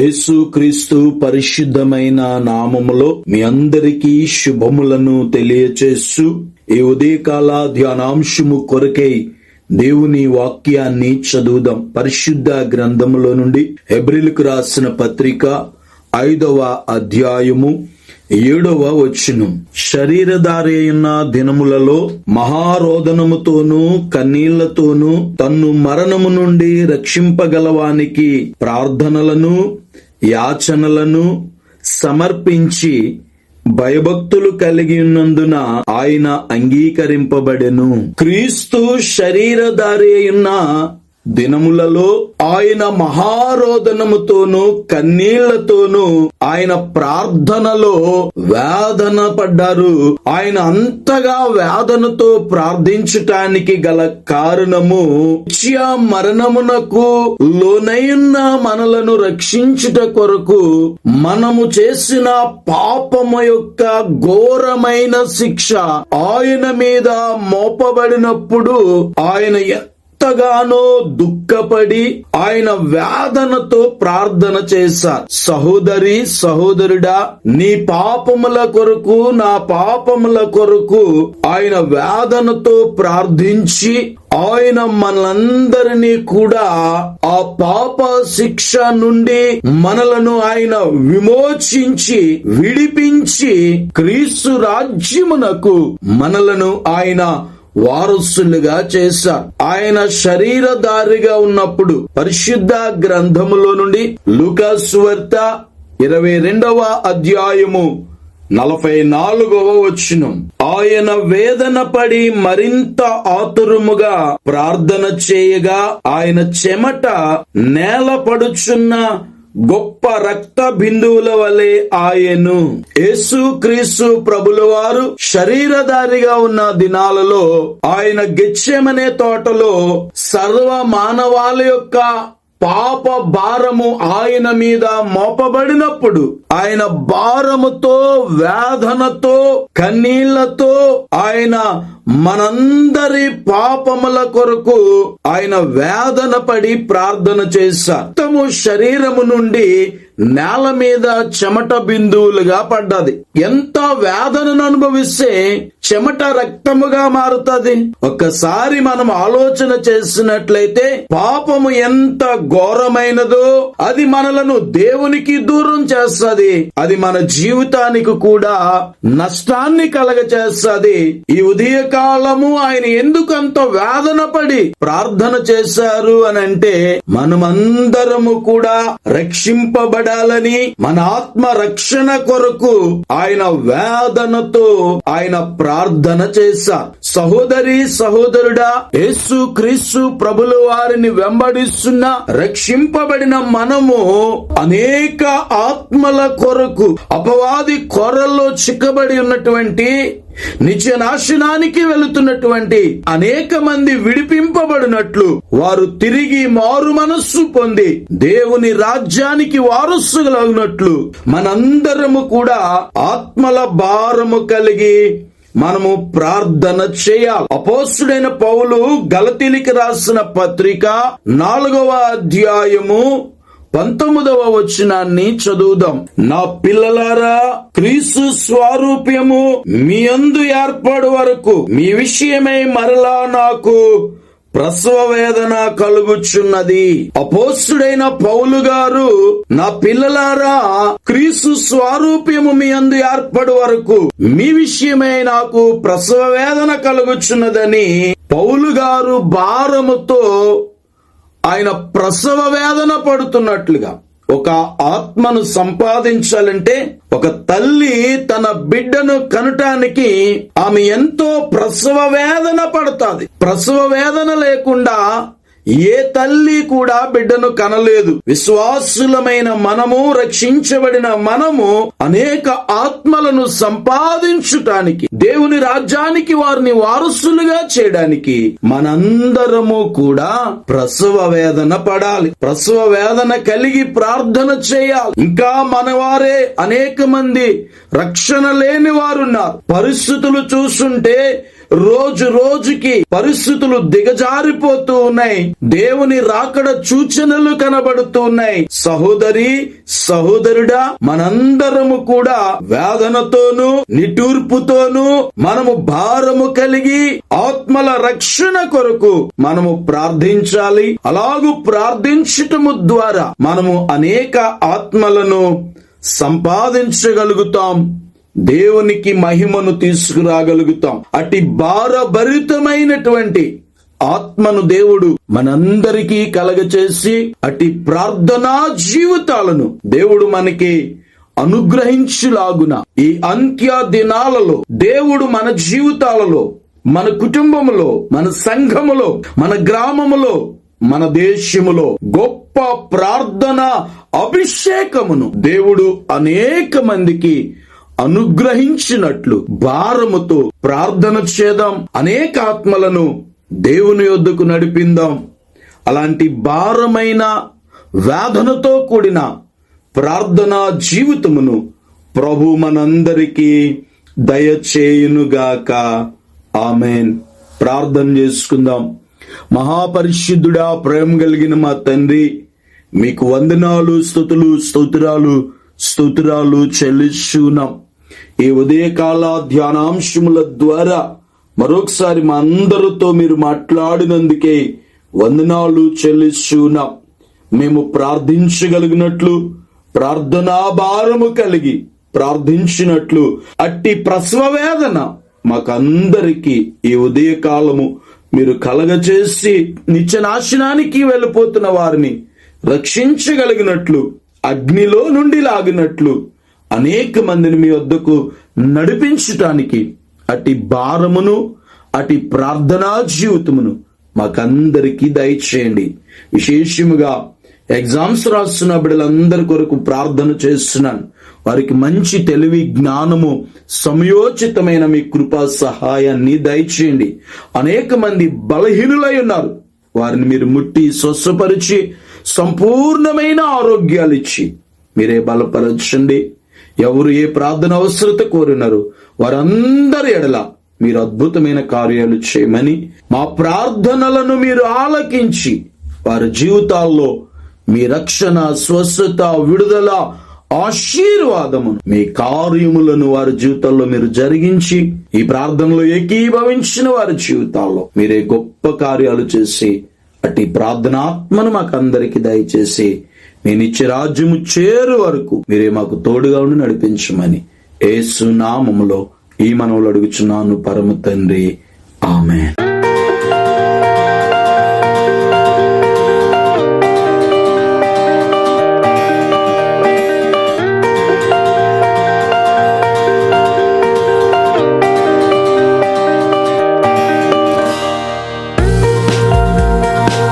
యేసుక్రీస్తు పరిశుద్ధమైన నామములో మీ అందరికీ శుభములను తెలియచేస్తూ ఈ ఉదయకాల ధ్యానాంశము కొరకై దేవుని వాక్యాన్ని చదువుదాం. పరిశుద్ధ గ్రంథములో నుండి హెబ్రిల్కు రాసిన పత్రిక ఐదవ అధ్యాయము ఏడవ వచ్చును శరీరధారైన దినములలో మహారోదనముతోనూ కన్నీళ్ళతోనూ తన్ను మరణము నుండి రక్షింపగలవానికి ప్రార్థనలను యాచనలను సమర్పించి భయభక్తులు కలిగి ఉన్నందున ఆయన అంగీకరింపబడెను. క్రీస్తు శరీరధారి అయిన దినములలో ఆయన మహారోదనముతోనూ కన్నీళ్ళతోనూ ఆయన ప్రార్థనలో వేదన పడ్డారు. ఆయన అంతగా వేదనతో ప్రార్థించటానికి గల కారణము నిత్య మరణమునకు లోనైన మనలను రక్షించుట కొరకు మనము చేసిన పాపము యొక్క ఘోరమైన శిక్ష. ఆయన మీద మోపబడినప్పుడు ఆయన ఎంతగానో దుఃఖపడి ఆయన వేదనతో ప్రార్థన చేశారు. సహోదరి సహోదరుడా నీ పాపముల కొరకు నా పాపముల కొరకు ఆయన వేదనతో ప్రార్థించి ఆయన మనందరినీ కూడా ఆ పాప శిక్ష నుండి మనలను ఆయన విమోచించి విడిపించి క్రీస్తు రాజ్యమునకు మనలను ఆయన వారసులుగా చేశారు. ఆయన శరీరధారిగా ఉన్నప్పుడు పరిశుద్ధ గ్రంథములో నుండి లుకాస్వార్త ఇరవై రెండవ అధ్యాయము నలభై నాలుగవ వచ్చిన ఆయన వేదన పడి మరింత ఆతురముగా ప్రార్థన చేయగా ఆయన చెమట నేల పడుచున్న గొప్ప రక్త బిందువుల వలె ఆయను. యేసు క్రీస్తు ప్రభుల వారు శరీరధారిగా ఉన్న దినాలలో ఆయన గెచ్చెమనే తోటలో సర్వ మానవాల యొక్క పాప భారము ఆయన మీద మోపబడినప్పుడు ఆయన భారముతో వేదనతో కన్నీళ్ళతో ఆయన మనందరి పాపముల కొరకు ఆయన వేదన పడి ప్రార్థన చేశారు. రక్తము శరీరము నుండి నేల మీద చెమట బిందువులుగా పడ్డది. ఎంత వేదనను అనుభవిస్తే చెమట రక్తముగా మారుతుంది. ఒక్కసారి మనం ఆలోచన చేసినట్లయితే పాపము ఎంత ఘోరమైనదో అది మనలను దేవునికి దూరం చేస్తుంది. అది మన జీవితానికి కూడా నష్టాన్ని కలగచేస్తుంది ఈ కాలము ఆయన ఎందుకు అంత వేదన పడి ప్రార్థన చేశారు అని అంటే మనమందరము కూడా రక్షింపబడాలని మన ఆత్మ రక్షణ కొరకు ఆయన వేదనతో ఆయన ప్రార్థన చేశారు. సహోదరి సహోదరుడా యేసు క్రీస్తు ప్రభుల వారిని వెంబడిస్తున్న రక్షింపబడిన మనము అనేక ఆత్మల కొరకు అపవాది కొరల్లో చిక్కబడి ఉన్నటువంటి నిత్య నాశనానికి వెళుతున్నటువంటి అనేక మంది విడిపింపబడినట్లు వారు తిరిగి మారు మనస్సు పొంది దేవుని రాజ్యానికి వారసులగినట్లు మనందరము కూడా ఆత్మల భారము కలిగి మనము ప్రార్థన చేయాలి. అపోస్తుడైన పౌలు గలతీలికి రాసిన పత్రిక నాలుగవ అధ్యాయము పంతొమ్మిదవ వచనాన్ని చదువుదాం. నా పిల్లలారా క్రీస్తు స్వారూప్యము మీ అందు ఏర్పడు వరకు మీ విషయమై మరలా నాకు ప్రసవ వేదన కలుగుచున్నది. అపోస్తుడైన పౌలు గారు నా పిల్లలారా క్రీస్తు స్వారూప్యము మీ అందు ఏర్పడు వరకు మీ విషయమై నాకు ప్రసవ వేదన కలుగుచున్నదని పౌలు గారు భారముతో ఆయన ప్రసవ వేదన పడుతున్నట్లుగా ఒక ఆత్మను సంపాదించాలంటే ఒక తల్లి తన బిడ్డను కనటానికి ఆమె ఎంతో ప్రసవ వేదన పడుతుంది. ప్రసవ వేదన లేకుండా ఏ తల్లి కూడా బిడ్డను కనలేదు. విశ్వాసులమైన మనము రక్షించబడిన మనము అనేక ఆత్మలను సంపాదించుటానికి దేవుని రాజ్యానికి వారిని వారసులుగా చేయడానికి మనందరము కూడా ప్రసవ వేదన పడాలి. ప్రసవ వేదన కలిగి ప్రార్థన చేయాలి. ఇంకా మనవారే అనేక మంది రక్షణ లేని వారున్నారు. పరిస్థితులు చూస్తుంటే రోజు రోజుకి పరిస్థితులు దిగజారిపోతూ ఉన్నాయి. దేవుని రాకడ సూచనలు కనబడుతూ ఉన్నాయి. సహోదరి సహోదరుడా మనందరము కూడా వేదనతోనూ నిటూర్పుతోనూ మనము భారము కలిగి ఆత్మల రక్షణ కొరకు మనము ప్రార్థించాలి. అలాగూ ప్రార్థించటము ద్వారా మనము అనేక ఆత్మలను సంపాదించగలుగుతాం. దేవునికి మహిమను తీసుకురాగలుగుతాం. అటి భారభరితమైనటువంటి ఆత్మను దేవుడు మనందరికీ కలగచేసి అటి ప్రార్థనా జీవితాలను దేవుడు మనకి అనుగ్రహించులాగున ఈ అంత్య దినాలలో దేవుడు మన జీవితాలలో మన కుటుంబములో మన సంఘములో మన గ్రామములో మన దేశములో గొప్ప ప్రార్థన అభిషేకమును దేవుడు అనేక మందికి అనుగ్రహించినట్లు భారముతో ప్రార్థన చేద్దాం అనేక ఆత్మలను దేవుని యొద్దకు నడిపిందాం. అలాంటి భారమైన వేదనతో కూడిన ప్రార్థనా జీవితమును ప్రభు మనందరికీ దయచేయునుగాక. ఆమెన్. ప్రార్థన చేసుకుందాం. మహాపరిశుద్ధుడా ప్రేమ కలిగిన మా తండ్రి మీకు వందనాలు స్థుతులు స్తోత్రాలు స్తోత్రాలు చెల్లిస్తున్నాం. ఈ ఉదయకాల ధ్యానాంశముల ద్వారా మరొకసారి మా అందరితో మీరు మాట్లాడినందుకే వందనాలు చెల్లిస్తున్నాం. మేము ప్రార్థించగలిగినట్లు ప్రార్థనా భారము కలిగి ప్రార్థించినట్లు అట్టి ప్రసవ వేదన మాకందరికి ఈ ఉదయకాలము మీరు కలగచేసి నిత్య నాశనానికి వెళ్ళిపోతున్న వారిని రక్షించగలిగినట్లు అగ్నిలో నుండి లాగినట్లు అనేక మందిని మీ వద్దకు నడిపించటానికి అటి భారమును అటి ప్రార్థనా జీవితమును మాకందరికీ దయచేయండి. విశేషముగా ఎగ్జామ్స్ రాస్తున్న బిడ్డలందరి కొరకు ప్రార్థన చేస్తున్నాను. వారికి మంచి తెలివి జ్ఞానము సమయోచితమైన మీ కృపా సహాయాన్ని దయచేయండి. అనేక మంది బలహీనులై ఉన్నారు. వారిని మీరు ముట్టి స్వస్థపరిచి సంపూర్ణమైన ఆరోగ్యాలు ఇచ్చి మీరే బలపరచండి. ఎవరు ఏ ప్రార్థన అవసరత కోరినారు వారందరి ఎడల మీరు అద్భుతమైన కార్యాలు చేయమని మా ప్రార్థనలను మీరు ఆలకించి వారి జీవితాల్లో మీ రక్షణ స్వస్థత విడుదల ఆశీర్వాదమును మీ కార్యములను వారి జీవితాల్లో మీరు జరిగించి ఈ ప్రార్థనలో ఏకీభవించిన వారి జీవితాల్లో మీరే గొప్ప కార్యాలు చేసి అట్టి ప్రార్థనాత్మను మాకు అందరికి దయచేసి నేను ఇచ్చే రాజ్యము చేరు వరకు మీరే మాకు తోడుగా ఉండి నడిపించమని ఏసునామములో ఈ మనవులు అడుగుచున్నాను పరమ తండ్రి. ఆమె